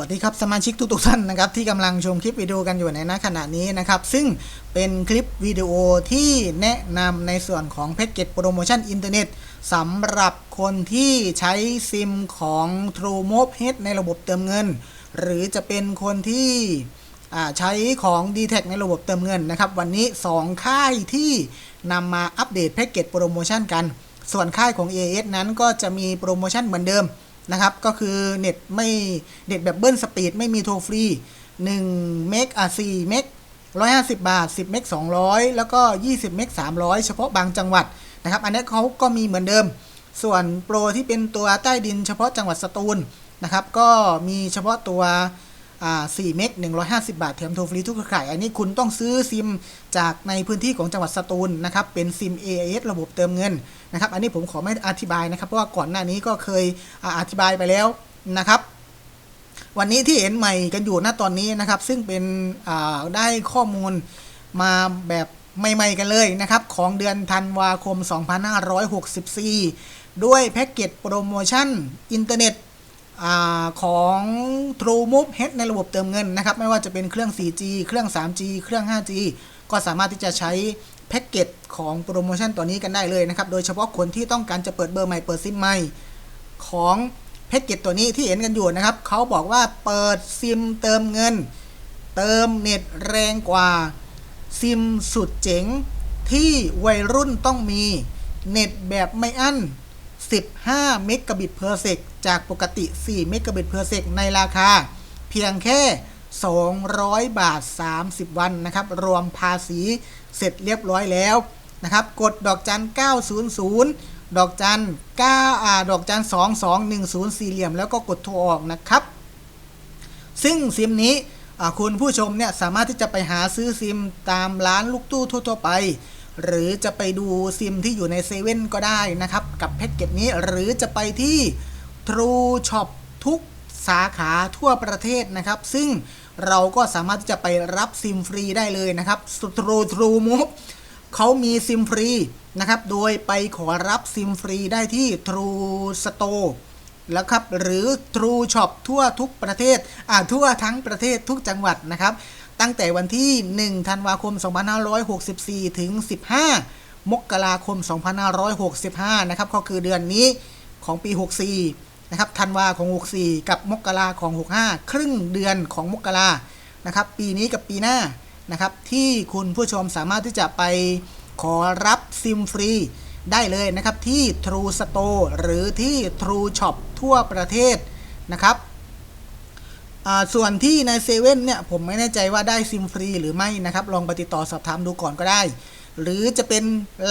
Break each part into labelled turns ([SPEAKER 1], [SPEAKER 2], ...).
[SPEAKER 1] วัสดีครับสมาชิกทุกๆท่านนะครับที่กำลังชมคลิปวิดีโอกันอยู่ในณขณะนี้นะครับ ซึ่งเป็นคลิปวิดีโอที่แนะนำในส่วนของแพ็กเกจโปรโมชั่นอินเทอร์เน็ตสำหรับคนที่ใช้ซิมของ True m o b h ในระบบเติมเงิน หรือจะเป็นคนที่ใช้ของ d t แทในระบบเติมเงินนะครับ วันนี้ 2 ค่ายที่นำมาอัปเดตแพ็กเกจโปรโมชั่นกัน ส่วนค่ายของ AS นั้นก็จะมีโปรโมชั่นเหมือนเดิม นะครับ ก็คือเน็ตไม่เน็ตแบบเบิ้ลสปีดไม่มีโทรฟรี1เมกอะ4เมก150 บาท 10 เมก200 แล้วก็ 20 เมก300 เฉพาะบางจังหวัดนะครับ อันนี้เขาก็มีเหมือนเดิม ส่วนโปรที่เป็นตัวใต้ดินเฉพาะจังหวัดสตูลนะครับ ก็มีเฉพาะตัว อ่า4เมก150 บาทแถมโทรฟรีทุกเครือข่าย อันนี้คุณต้องซื้อซิมจากในพื้นที่ของจังหวัดสตูลนะครับ เป็นซิม AIS ระบบเติมเงินนะครับ อันนี้ผมขอไม่อธิบายนะครับ เพราะว่าก่อนหน้านี้ก็เคยอธิบายไปแล้วนะครับ วันนี้ที่เห็นใหม่กันอยู่ณตอนนี้นะครับ ซึ่งเป็นได้ข้อมูลมาแบบใหม่ๆกันเลยนะครับ ของเดือนธันวาคม 2564 ด้วยแพ็กเกจโปรโมชั่นอินเทอร์เน็ต ของ True Move HD ในระบบเติมเงินนะครับ ไม่ว่าจะเป็นเครื่อง 4G เครื่อง 3G เครื่อง 5G ก็สามารถที่จะใช้แพ็กเกจของโปรโมชั่นตัวนี้กันได้เลยนะครับ โดยเฉพาะคนที่ต้องการจะเปิดเบอร์ใหม่เปิดซิมใหม่ ของแพ็กเกจตัวนี้ที่เห็นกันอยู่นะครับเขาบอกว่าเปิดซิมเติมเงิน เติมเน็ตแรงกว่าซิมสุดเจ๋งที่วัยรุ่นต้องมีเน็ตแบบไม่อั้น 15 เมกะบิตเพอร์เซกจากปกติ 4 เมกะบิตเพอร์เซกในราคา เพียงแค่ 200 บาท 30 วันนะครับ รวมภาษีเสร็จเรียบร้อยแล้วนะครับ กดดอกจัน 900 ดอกจัน9อ่าดอกจัน 2210สี่เหลี่ยม แล้วก็กดโทรออกนะครับ ซึ่งซิมนี้คุณผู้ชมเนี่ยสามารถที่จะไปหาซื้อซิมตามร้านลูกตู้ทั่วๆไป หรือจะไปดูซิมที่อยู่ในเซเว่นก็ได้นะครับ กับแพ็กเกจนี้หรือจะไปที่ True Shop ทุกสาขาทั่วประเทศนะครับ ซึ่งเราก็สามารถที่จะไปรับซิมฟรีได้เลยนะครับ True True Move เขามีซิมฟรีนะครับ โดยไปขอรับซิมฟรีได้ที่ True Store แล้วครับ หรือ True Shop ทั่วทุกประเทศอ่าทั่วทั้งประเทศทุกจังหวัดนะครับ ตั้งแต่วันที่ 1 ธันวาคม 2564 ถึง 15 มกราคม 2565 นะครับ ก็คือเดือนนี้ของปี 64 นะครับ ธันวาของ 64 กับมกราของ 65 ครึ่งเดือนของมกรานะครับ ปีนี้กับปีหน้า นะครับ ที่คุณผู้ชมสามารถที่จะไปขอรับซิมฟรีได้เลยนะครับที่ True Store หรือที่ True Shop ทั่วประเทศนะครับ ส่วนที่ในเซเว่นเนี่ยผมไม่แน่ใจว่าได้ซิมฟรีหรือไม่นะครับ ลองไปติดต่อสอบถามดูก่อนก็ได้ หรือจะเป็น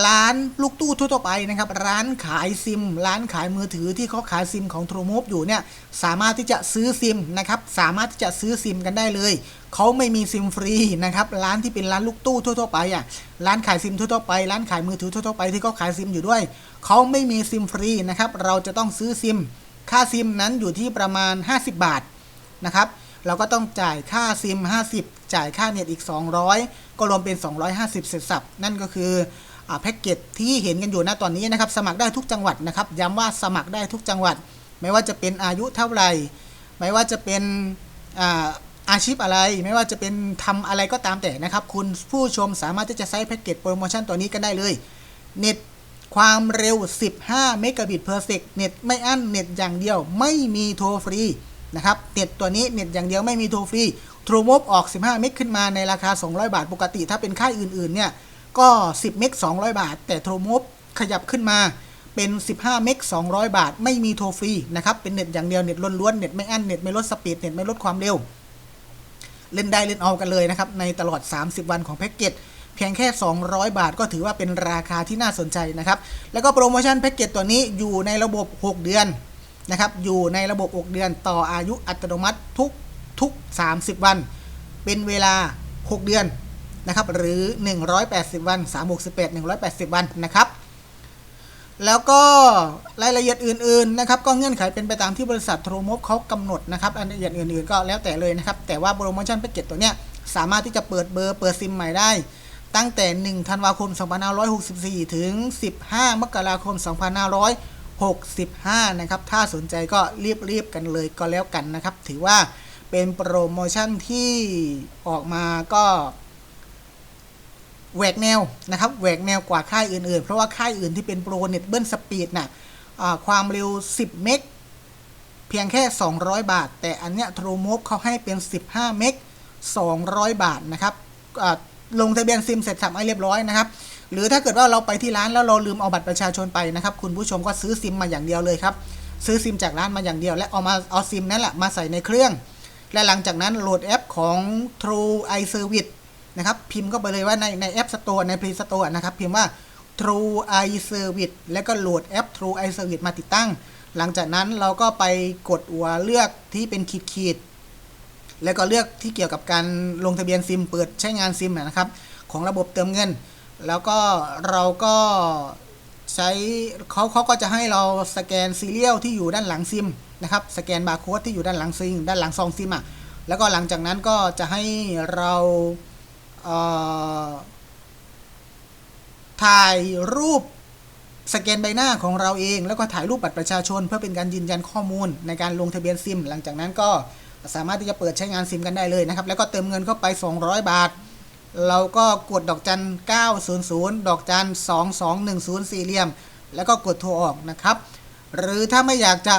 [SPEAKER 1] ร้านลูกตู้ทั่วๆไปนะครับ ร้านขายซิม ร้านขายมือถือที่เขาขายซิมของ True Move อยู่เนี่ยสามารถที่จะซื้อซิมนะครับสามารถที่จะซื้อซิมกันได้เลยเขาไม่มีซิมฟรีนะครับร้านที่เป็นร้านลูกตู้ทั่วๆไปอะร้านขายซิมทั่วๆไป ร้านขายมือถือทั่วๆไปที่เขาขายซิมอยู่ด้วยเขาไม่มีซิมฟรีนะครับเราจะต้องซื้อซิม ค่าซิมนั้นอยู่ที่ประมาณ 50 บาท นะครับ เราก็ต้องจ่ายค่าซิม 50 จ่ายค่าเน็ตอีก 200 ก็รวมเป็น 250 เสร็จสับ นั่นก็คือแพ็กเกจที่เห็นกันอยู่ณตอนนี้นะครับ สมัครได้ทุกจังหวัดนะครับ ย้ำว่าสมัครได้ทุกจังหวัด ไม่ว่าจะเป็นอายุเท่าไหร่ ไม่ว่าจะเป็นอาอาชีพอะไร ไม่ว่าจะเป็นทำอะไรก็ตามแต่นะครับ คุณผู้ชมสามารถที่จะใช้แพ็กเกจโปรโมชั่นตัวนี้กันได้เลย เน็ตความเร็ว 15 เมกะบิตเพอร์เซกเน็ตไม่อั้น เน็ตอย่างเดียว ไม่มีโทรฟรี นะครับเน็ตตัวนี้เน็ตอย่างเดียวไม่มีโทรฟรีทรูม o บออก 15 เมกขึ้นมาในราคา 200 บาท ปกติถ้าเป็นค่ายอื่นๆเนี่ยก็ 10 เมก200 บาท แต่ทรูม o บขยับขึ้นมาเป็น 15 เมก200 บาท ไม่มีโทรฟรีนะครับเป็นเน็ตอย่างเดียวเน็ตล้วนๆเน็ตไม่อั้นเน็ตไม่ลดสปีดเน็ตไม่ลดความเร็ว เล่นได้เล่นเอากันเลยนะครับในตลอด 30 วันของแพ็กเกจเพียงแค่ 200 บาทก็ถือว่าเป็นราคาที่น่าสนใจนะครับ แล้วก็โปรโมชั่นแพ็กเกจตัวนี้อยู่ในระบบ 6 เดือน นะครับอยู่ในระบบ 6 เดือนต่ออายุอัตโนมัติทุกทุก 30 วัน เป็นเวลา 6 เดือนนะครับหรือ 180 วัน368 180 วันนะครับแล้วก็รายละเอียดอื่นๆนะครับก็เงื่อนไขเป็นไปตามที่บริษัทโทรมบเขากำหนดนะครับรายละเอียดอื่นๆก็แล้วแต่เลยนะครับ แต่ว่าโปรโมชั่นแพ็กเกจตัวเนี้ยสามารถที่จะเปิดเบอร์เปิดซิมใหม่ได้ ตั้งแต่ 1 ธันวาคม 2564 ถึง 15 มกราคม 65 นะครับ ถ้าสนใจก็รีบๆกันเลยก็แล้วกันนะครับ ถือว่าเป็นโปรโมชั่นที่ออกมาก็แหวกแนวนะครับแหวกแนวกว่าค่ายอื่นๆ เพราะว่าค่ายอื่นที่เป็นโปรเน็ตเบิลสปีดน่ะความเร็ว 10 เมกเพียงแค่ 200 บาท แต่อันเนี้ยทรโมบเขาให้เป็น 15 เมก200 บาทนะครับลงทะเบียนซิมเสร็จสับให้เรียบร้อยนะครับ หรือถ้าเกิดว่าเราไปที่ร้านแล้วเราลืมเอาบัตรประชาชนไปนะครับ คุณผู้ชมก็ซื้อซิมมาอย่างเดียวเลยครับ ซื้อซิมจากร้านมาอย่างเดียว และเอามาเอาซิมนั่นแหละมาใส่ในเครื่อง และหลังจากนั้นโหลดแอปของ True iService นะครับพิมพ์เข้าไปเลยว่าในในแอป Store ใน Play Store นะครับพิมพ์ว่า True iService แล้วก็โหลดแอป True iService มาติดตั้ง หลังจากนั้นเราก็ไปกดหัวเลือกที่เป็นขีดขีดแล้วก็เลือกที่เกี่ยวกับการลงทะเบียนซิม เปิดใช้งานซิมนะครับ ของระบบเติมเงิน แล้วก็เราก็ใช้เขาเขาก็จะให้เราสแกนซีเรียลที่อยู่ด้านหลังซิมนะครับสแกนบาร์โค้ดที่อยู่ด้านหลังซิมด้านหลังซองซิมอะแล้วก็หลังจากนั้นก็จะให้เราเถ่ายรูปสแกนใบหน้าของเราเอง แล้วก็ถ่ายรูปบัตรประชาชน เพื่อเป็นการยืนยันข้อมูลในการลงทะเบียนซิม หลังจากนั้นก็สามารถที่จะเปิดใช้งานซิมกันได้เลยนะครับ แล้วก็เติมเงินเข้าไป 200 บาท เราก็กดดอกจัน 900 ดอกจัน 2210 สี่เหลี่ยม แล้วก็กดโทรออกนะครับ หรือถ้าไม่อยากจะ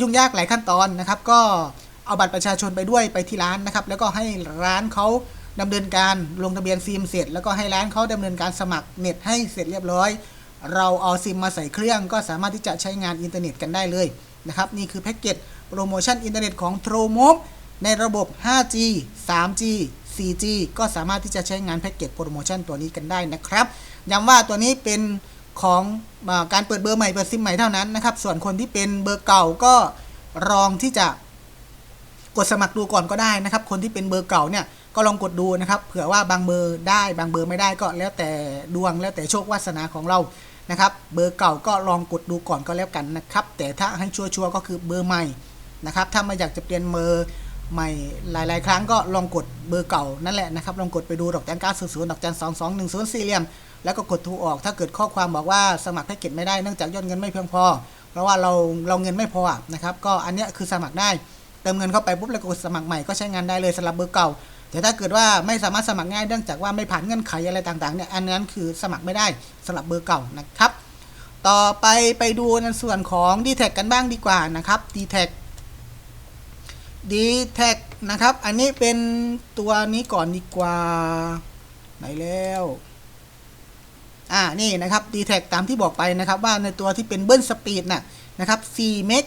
[SPEAKER 1] ยุ่งยากหลายขั้นตอนนะครับ ก็เอาบัตรประชาชนไปด้วยไปที่ร้านนะครับ แล้วก็ให้ร้านเขาดำเนินการลงทะเบียนซิมเสร็จ แล้วก็ให้ร้านเขาดำเนินการสมัครเน็ตให้เสร็จเรียบร้อย เราเอาซิมมาใส่เครื่องก็สามารถที่จะใช้งานอินเทอร์เน็ตกันได้เลยนะครับ นี่คือแพ็กเกจโปรโมชั่นอินเทอร์เน็ตของ t r o m o b ในระบบ 5G 3G 4G ก็สามารถที่จะใช้งานแพ็กเกจโปรโมชั่นตัวนี้กันได้นะครับย้ำว่าตัวนี้เป็นของอการเปิดเบอร์ใหม่เปิดซิมใหม่เท่านั้นนะครับ ส่วนคนที่เป็นเบอร์เก่าก็ลองที่จะกดสมัครดูก่อนก็ได้นะครับ คนที่เป็นเบอร์เก่าเนี่ยก็ลองกดดูนะครับ เผื่อว่าบางเบอร์ได้บางเบอร์ไม่ได้ก็แล้วแต่ดวงแล้วแต่โชควาสนาของเรานะครับ เบอร์เก่าก็ลองกดดูก่อนก็แล้วกันนะครับ แต่ถ้าให้ชัวร์ๆก็คือเบอร์ใหม่นะครับ ถ้าไม่อยากจะเปลี่ยนเบอร์ ใหม่หลาย ๆ ครั้งก็ลองกดเบอร์เก่านั่นแหละนะครับลองกดไปดูดอกจัน9 0 0ดอกจัน2 2 1 0สี่เหลี่ยม แล้วก็กดทรออกถ้าเกิดข้อความบอกว่าสมัครแพ็กเกจไม่ได้เนื่องจากยอดเงินไม่เพียงพอ เพราะว่าเราเราเงินไม่พอนะครับก็อันนี้คือสมัครได้เติมเงินเข้าไปปุ๊บแล้วก็กดสมัครใหม่ก็ใช้งานได้เลยสำหรับเบอร์เก่า แต่ถ้าเกิดว่าไม่สามารถสมัครง่ายเนื่องจากว่าไม่ผ่านเงื่อนไขอะไรต่างๆเนี่ยอันนั้นคือสมัครไม่ได้สำหรับเบอร์เก่านะครับ ต่อไปไปดูในส่วนของ d t แทกันบ้างดีกว่านะครับ d t แท d t แทนะครับ อันนี้เป็นตัวนี้ก่อนดีกว่า ไหนแล้ว อ่า นี่นะครับ d t แทตามที่บอกไปนะครับ ว่าในตัวที่เป็นเบิ้ลสปีดน่ะนะครับ4เมก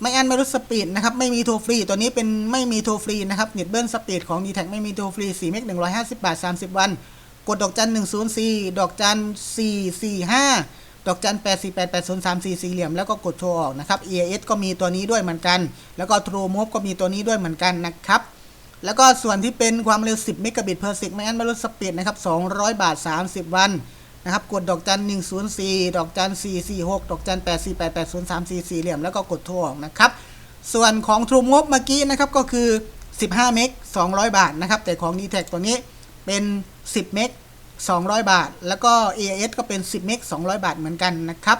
[SPEAKER 1] ไม่อันไม่รู้สปีดนะครับ ไม่มีโทรฟรี ตัวนี้เป็นไม่มีโทรฟรีนะครับเน็ตเบิ้ลสปีดของ d t แทไม่มีโทรฟรี4เมก150 บาท 30 วัน กดดอกจัน104ดอกจัน445 ดอกจัน8 4 8 8 0 3 4สี่เหลี่ยมแล้วก็กดโทรออกนะครับ EAS ก็มีตัวนี้ด้วยเหมือนกัน แล้วก็ True Move ก็มีตัวนี้ด้วยเหมือนกันนะครับ แล้วก็ส่วนที่เป็นความเร็ว 10 เมกะบิต per sec ไม่งั้นไม่ลดสปีดนะครับ 200 บาท 30 วันนะครับ กดดอกจัน104 ดอกจัน446 ดอกจัน8 4 8 8 0 3 4สี่เหลี่ยมแล้วก็กดโทรออกนะครับ ส่วนของ True Move เมื่อกี้นะครับก็คือ 15 เมก200 บาทนะครับ แต่ของ d t แทตัวนี้เป็น 10 เมก 200 บาท แล้วก็ AIS ก็เป็น 10 เมก 200 บาทเหมือนกันนะครับ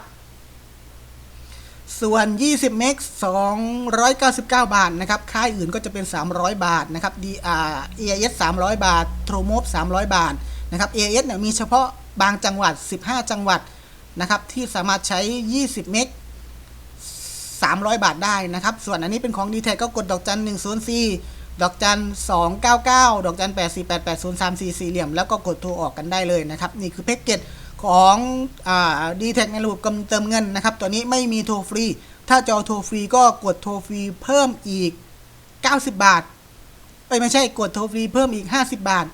[SPEAKER 1] ส่วน 20 เมก 299 บาทนะครับ ค่ายอื่นก็จะเป็น 300 บาทนะครับ D R AIS 300 บาท t r o m o b 300 บาทนะครับ AIS เนี่ยมีเฉพาะบางจังหวัด 15 จังหวัดนะครับ ที่สามารถใช้ 20 เมก 300 บาทได้นะครับ ส่วนอันนี้เป็นของ d t แทก็กดดอกจัน104 ดอกจัน299 ดอกจัน8488034สี่เหลี่ยม แล้วก็กดโทรออกกันได้เลยนะครับ นี่คือแพ็กเกจของดีแท็ในระบบกำเติมเงินนะครับ ตัวนี้ไม่มีโทรฟรี ถ้าจะเอาโทรฟรีก็กดโทรฟรีเพิ่มอีก 90 บาท เอ้ยไม่ใช่กดโทรฟรีเพิ่มอีก 50 บาท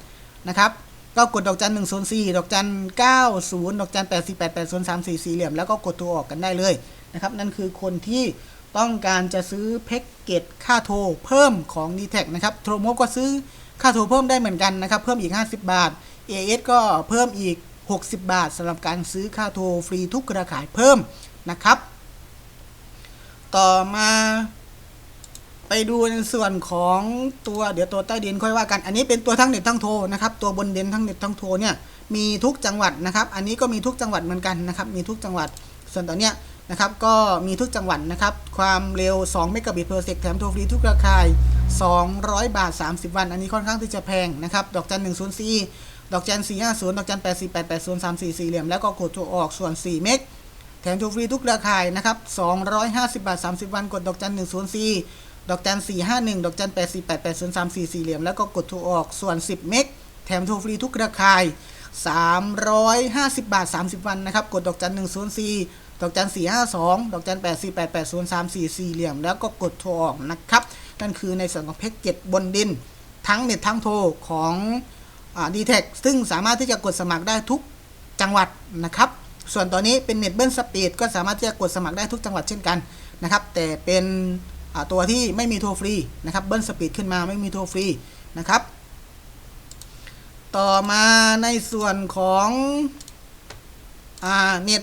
[SPEAKER 1] นะครับ ก็กดดอกจัน104 ดอกจัน90 ดอกจัน8488034สี่เหลี่ยม แล้วก็กดโทรออกกันได้เลยนะครับ นั่นคือคนที่ ต้องการจะซื้อแพ็กเกจค่าโทรเพิ่มของ d t แทนะครับโทรโมก็ซื้อค่าโทรเพิ่มได้เหมือนกันนะครับ เพิ่มอีก 50 บาท AS ก็เพิ่มอีก 60 บาทสำหรับการซื้อค่าโทรฟรีทุกเครือข่ายเพิ่มนะครับ ต่อมาไปดูในส่วนของตัวเดี๋ยวตัวใต้ดินค่อยว่ากัน อันนี้เป็นตัวทั้งเน็ตทั้งโทรนะครับตัวบนเด่นทั้งเน็ตทั้งโทรเนี่ยมีทุกจังหวัดนะครับ อันนี้ก็มีทุกจังหวัดเหมือนกันนะครับ มีทุกจังหวัดส่วนตัวเนี้ย นะครับ ก็มีทุกจังหวัดนนะครับ ความเร็ว 2 เมกะบิตเพอร์เซกแถมโทรฟรีทุกราคาย 200 บาท 30 วัน อันนี้ค่อนข้างที่จะแพงนะครับ ดอกจัน 104 ดอกจัน 450 ดอกจัน 84 880 3 4 4เหลี่ยม แล้วก็กดโทรออกส่วน 4 เมก แถมโทรฟรีทุกราคายนะครับ 250 บาท 30 วัน กดดอกจัน 104 ดอกจัน 451 ดอกจัน 84 880 34สี่เหลี่ยม แล้วก็กดโทรออกส่วน 10 เมก แถมโทรฟรีทุกราคาย350 บาท 30 วันนะครับ กดดอกจัน104 ดอกจัน452ดอกจัน84 880 34สี่เหลี่ยม แล้วก็กดโทรออกนะครับ นั่นคือในส่วนของแพ็กเกจบนดิน ทั้งเน็ตทั้งโทรของดีเทคซึ่งสามารถที่จะกดสมัครได้ทุกจังหวัดนะครับ ส่วนตัวนี้เป็นเน็ตเบิลสปีดก็สามารถที่จะกดสมัครได้ทุกจังหวัดเช่นกันนะครับ แต่เป็นตัวที่ไม่มีโทรฟรีนะครับเบิลสปีดขึ้นมาไม่มีโทรฟรีนะครับ ต่อมาในส่วนของเน็ต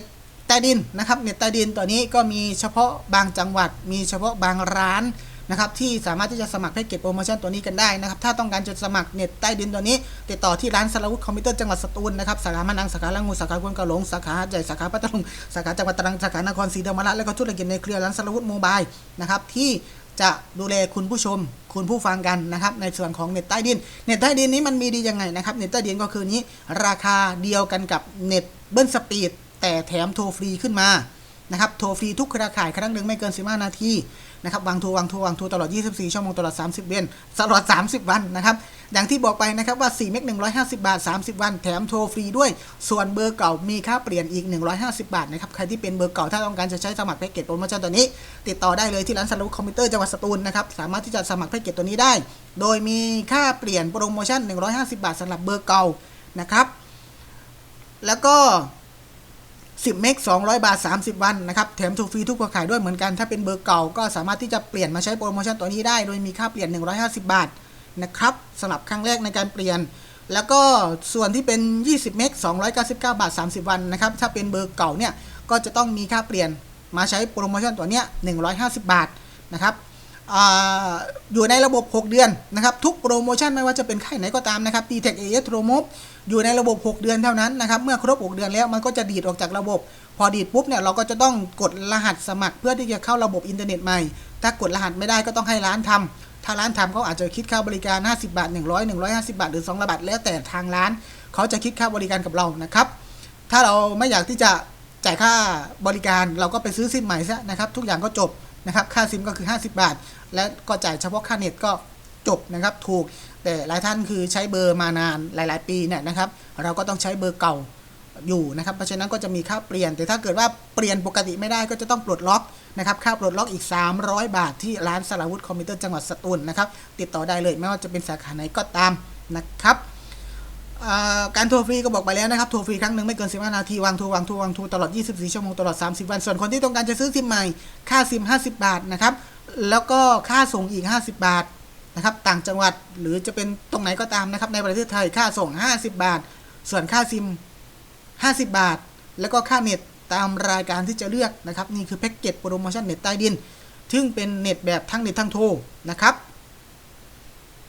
[SPEAKER 1] ใต้ดินนะครับเน็ตใต้ดินตัวนี้ก็มีเฉพาะบางจังหวัด มีเฉพาะบางร้านนะครับที่สามารถที่จะสมัครแพ็กเกจโปรโมชั่นตัวนี้กันได้นะครับถ้าต้องการจะสมัครเน็ตใต้ดินตัวนี้ ติดต่อที่ร้านสารวุฒิคอมพิวเตอร์จังหวัดสตูลนะครับสาขามานังสาขาละงูสาขาควนกะหลงสาขาใหญ่สาขาพัทลุงสาขาจังหวัดตรังสาขานครศรีธรรมราชและก็ธุรกิจในเครือร้านสารวุฒิโมบายนะครับที่จะดูแลคุณผู้ชม คุณผู้ฟังกันนะครับในส่วนของเน็ตใต้ดินเน็ตใต้ดินนี้มันมีดียังไงนะครับเน็ตใต้ดินก็คือนี้ ราคาเดียวกันกับเน็ตเบิ้ลสปีด แต่แถมโทรฟรีขึ้นมานะครับโทรฟรีทุกเครือข่ายครั้งหนึ่งไม่เกิน 15 นาทีนะครับวางโทรวางโทรวางโทรตลอด 24 ชั่วโมงตลอด 30 เดือนตลอด 30 วันนะครับอย่างที่บอกไปนะครับว่า 4 เมก150 บาท 30 วัน แถมโทรฟรีด้วย ส่วนเบอร์เก่ามีค่าเปลี่ยนอีก 150 บาทนะครับใครที่เป็นเบอร์เก่าถ้าต้องการจะใช้สมัครแพ็กเกจโปรโมชั่นตัวนี้ ติดต่อได้เลยที่ร้านสรุปคอมพิวเตอร์จังหวัดสตูลนะครับสามารถที่จะสมัครแพ็กเกจตัวนี้ได้ โดยมีค่าเปลี่ยนโปรโมชั่น 150 บาทสำหรับเบอร์เก่านะครับแล้วก็ 10 เมก 200 บาท 30 วันนะครับ แถมถูกฟรีทุกเครือข่ายด้วยเหมือนกัน ถ้าเป็นเบอร์เก่าก็สามารถที่จะเปลี่ยนมาใช้โปรโมชั่นตัวนี้ได้ โดยมีค่าเปลี่ยน 150 บาทนะครับสำหรับครั้งแรกในการเปลี่ยน แล้วก็ส่วนที่เป็น 20 เมก 299 บาท 30 วันนะครับ ถ้าเป็นเบอร์เก่าเนี่ย ก็จะต้องมีค่าเปลี่ยนมาใช้โปรโมชั่นตัวเนี้ย150 บาทนะครับออยู่ในระบบ 6 เดือนนะครับ ทุกโปรโมชั่นไม่ว่าจะเป็นค่ายไหนก็ตามนะครับ d t e c a s t r o m o b อยู่ในระบบ 6 เดือนเท่านั้นนะครับ เมื่อครบ 6 เดือนแล้วมันก็จะดีดออกจากระบบ พอดีดปุ๊บเนี่ยเราก็จะต้องกดรหัสสมัครเพื่อที่จะเข้าระบบอินเทอร์เน็ตใหม่ ถ้ากดรหัสไม่ได้ก็ต้องให้ร้านทำถ้าร้านทำเขาอาจจะคิดค่าบริการ 50 บาท 100 150 บาท หรือ2บาทแล้วแต่ทางร้าน เขาจะคิดค่าบริการกับเรานะครับ ถ้าเราไม่อยากที่จะจ่ายค่าบริการเราก็ไปซื้อซิมใหม่ซะนะครับ ทุกอย่างก็จบนะครับ ค่าซิมก็คือ 50 บาท และก็จ่ายเฉพาะค่าเน็ตก็จบนะครับ ถูก แต่หลายท่านคือใช้เบอร์มานานหลาย ๆ ปีเนี่ยนะครับ เราก็ต้องใช้เบอร์เก่าอยู่นะครับ เพราะฉะนั้นก็จะมีค่าเปลี่ยน แต่ถ้าเกิดว่าเปลี่ยนปกติไม่ได้ก็จะต้องปลดล็อกนะครับ ค่าปลดล็อกอีก 300 บาทที่ร้านสลาวุฒคอมพิวเตอร์จังหวัดสตูลนะครับ ติดต่อได้เลยไม่ว่าจะเป็นสาขาไหนก็ตามนะครับการโทรฟรีก็บอกไปแล้วนะครับ โทรฟรีครั้งหนึ่งไม่เกิน 15 นาที วางโทรวางโทรวางโทรตลอด 24 ชั่วโมงตลอด 30 วัน ส่วนคนที่ต้องการจะซื้อซิมใหม่ ค่าซิม 50 บาทนะครับ แล้วก็ค่าส่งอีก 50 บาท นะครับต่างจังหวัดหรือจะเป็นตรงไหนก็ตามนะครับ ในประเทศไทยค่าส่ง 50 บาท ส่วนค่าซิม 50 บาท แล้วก็ค่าเน็ตตามรายการที่จะเลือกนะครับ นี่คือแพ็กเกจโปรโมชั่นเน็ตใต้ดิน ซึ่งเป็นเน็ตแบบทั้งเน็ตทั้งโทรนะครับ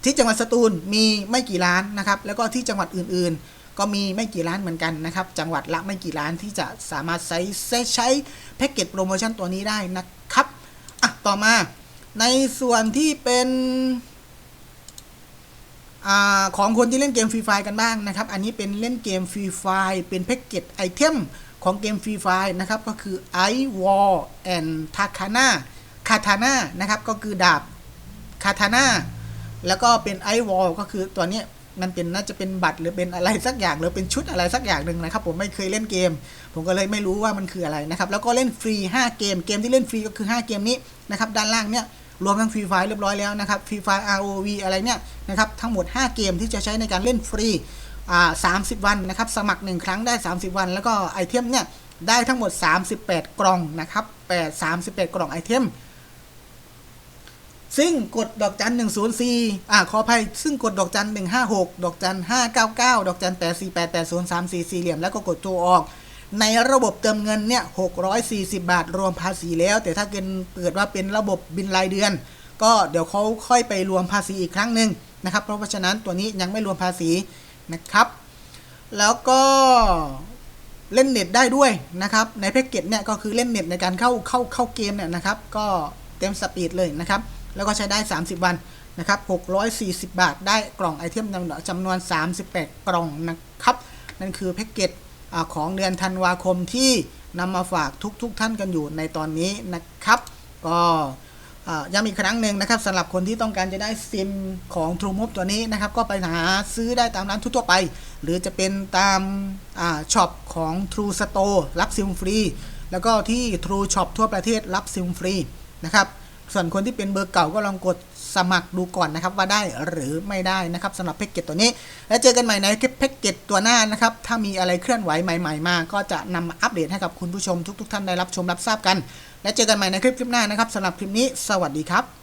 [SPEAKER 1] ที่จังหวัดสตูลมีไม่กี่ร้านนะครับ แล้วก็ที่จังหวัดอื่นๆ ก็มีไม่กี่ร้านเหมือนกันนะครับ จังหวัดละไม่กี่ร้านที่จะสามารถใช้ใช้แพ็กเกจโปรโมชั่นตัวนี้ได้นะครับอะต่อมาในส่วนที่เป็น อของคนที่เล่นเกมฟรีไฟกันบ้างนะครับ อันนี้เป็นเล่นเกมฟรีไฟเป็นแพ็กเกจไอเทมของเกมฟรีไฟนะครับ ก็คือ i War and Takana Katana นะครับ ก็คือดาบ Katana แล้วก็เป็นไอวอลก็คือตัวนี้มันเป็นน่าจะเป็นบัตรหรือเป็นอะไรสักอย่างหรือเป็นชุดอะไรสักอย่างหนึ่งนะครับ ผมไม่เคยเล่นเกม ผมก็เลยไม่รู้ว่ามันคืออะไรนะครับ แล้วก็เล่นฟรี 5 เกม เกมที่เล่นฟรีก็คือ 5 เกมนี้นะครับ ด้านล่างเนี่ย รวมทั้งฟรีไฟเรียบร้อยแล้วนะครับฟรีไฟ ROV อะไรเนี่ยนะครับทั้งหมด 5 เกมที่จะใช้ในการเล่นฟรีอ่า30 วันนะครับสมัคร 1 ครั้งได้ 30 วัน แล้วก็ไอเทมเนี่ยได้ทั้งหมด 38 กล่องนะครับ8 38 กล่องไอเทมซึ่งกดดอกจัน104อ่าขออภัย ซึ่งกดดอกจัน 156 ดอกจัน 599 ดอกจัน 8488034 สี่เหลี่ยม แล้วก็กดโทรออก ในระบบเติมเงินเนี่ย640 บาท รวมภาษีแล้ว แต่ถ้าเกิดเกิดว่าเป็นระบบบินรายเดือน ก็เดี๋ยวเขาค่อยไปรวมภาษีอีกครั้งหนึ่งนะครับ เพราะฉะนั้นตัวนี้ยังไม่รวมภาษีนะครับ แล้วก็เล่นเน็ตได้ด้วยนะครับ ในแพ็กเกจเนี่ยก็คือเล่นเน็ตในการเข้าเข้าเข้าเกมเนี่ยนะครับ ก็เต็มสปีดเลยนะครับ แล้วก็ใช้ได้ 30 วันนะครับ 640 บาท ได้กล่องไอเทมจำนวน 38 กล่องนะครับ นั่นคือแพ็กเกจ ของเดือนธันวาคมที่นำมาฝากทุกๆทท่านกันอยู่ในตอนนี้นะครับ ก็ย้ำอีกครั้งหนึ่งนะครับสำหรับคนที่ต้องการจะได้ซิมของ True Move ตัวนี้นะครับ ก็ไปหาซื้อได้ตามร้านทั่วๆไป หรือจะเป็นตามช็อปของ True Store รับซิมฟรี แล้วก็ที่ True Shop ทั่วประเทศรับซิมฟรีนะครับส่วนคนที่เป็นเบอร์เก่าก็ลองกด สมัครดูก่อนนะครับว่าได้หรือไม่ได้นะครับสำหรับแพ็กเกจตัวนี้ แล้วเจอกันใหม่ในแพ็กเกจตัวหน้านะครับถ้ามีอะไรเคลื่อนไหวใหม่ๆมาก็จะนำมาอัปเดตให้กับคุณผู้ชมทุก ๆ ท่านได้รับชมรับทราบกัน และเจอกันใหม่ในคลิปคลิปหน้านะครับสำหรับคลิปนี้ สวัสดีครับ